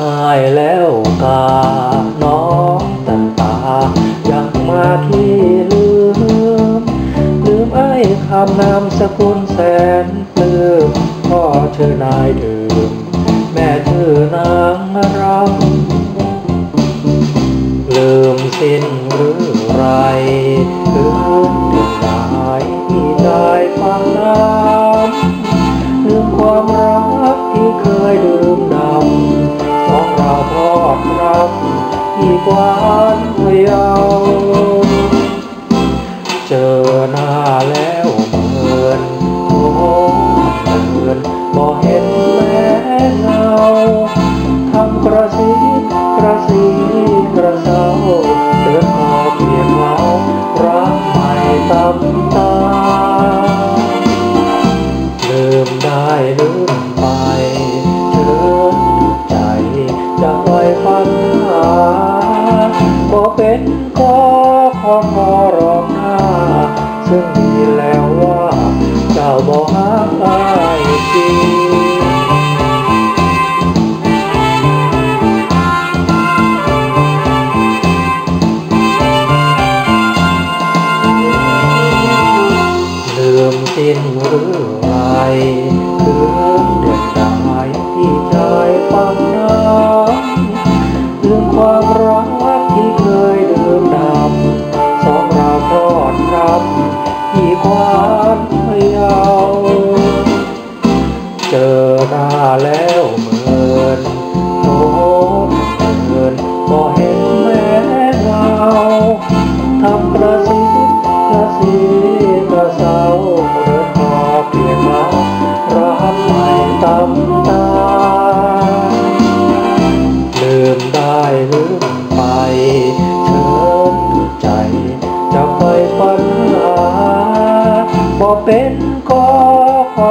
อายแล้วกาน้องตันตาอยากมาที่ลืม ลืมไอ้คำนามสกุลแสนปลื้มพ่อชื่อนายดื่มแม่ชื่อนางรำลืมสิ้นหรือไร กวานพะเยาเจอหน้าแล้วเมินโอ้เมินบ่เห็นแม่เงาทำกระซิบกระซิบกระเซาเดินพอเพียงเมารักใหม่ตำตาลืมได้ลืมไปเชิญใจจะปล่อย บ่เป็นก็ขอขอรองหน้า ซึ่งดีแล้วว่าเจ้าบ่หาอายจริงลืมสิ้นหรือไรลืมเดือดดายที่ใจฟัง แล้วเหมือนโอ้เหมือนบ่เห็นแม่เงาทำกระซิบกระซิบกระเซาเดินพอเพียงมารับไม่ตำตา ลืมได้ลืมไปเชิญใจจะไปปัญหาบ่เป็นก็ขอ